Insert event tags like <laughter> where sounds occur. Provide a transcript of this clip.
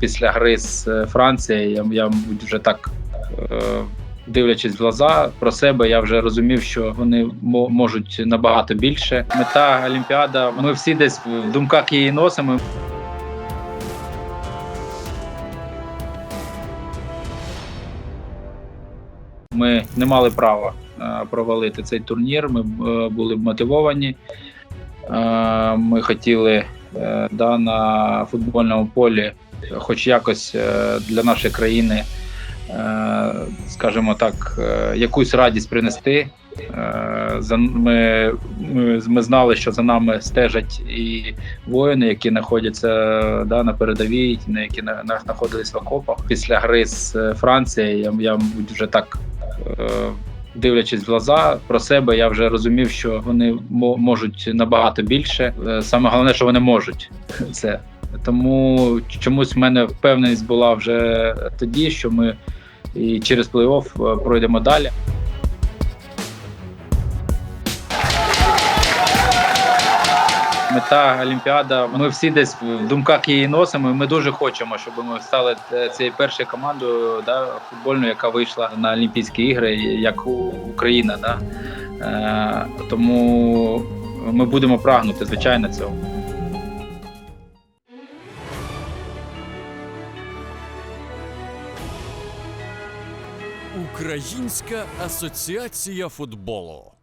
Після гри з е, Францією я, я мабуть, вже так. Е, Дивлячись в глаза про себе, я вже розумів, що вони мо- можуть набагато більше. Мета Олімпіада. Ми всі десь в думках її носимо. Ми не мали права е, провалити цей турнір. Ми були мотивовані. Ми хотіли да, на футбольному полі, хоч якось е, для нашої країни, е, скажімо так, е, якусь радість принести. Е, Ми, ми, знали, що за нами стежать і воїни, які знаходяться да, на передовій, які на, на, знаходились в окопах. Після гри з е, Францією я, я вже так. Дивлячись в глаза про себе, я вже розумів, що вони мо- можуть набагато більше. Е, Саме головне, що вони можуть <laughs> це. Тому чомусь в мене впевненість була вже тоді, що ми і через плей-офф е, пройдемо далі. Мета Олімпіада. Ми всі десь в думках її носимо. Ми дуже хочемо, щоб ми стали е, цією першою командою да, футбольною, яка вийшла на Олімпійські ігри, як Україна. Да. Е, тому ми будемо прагнути, звичайно, цього. Українська асоціація футболу.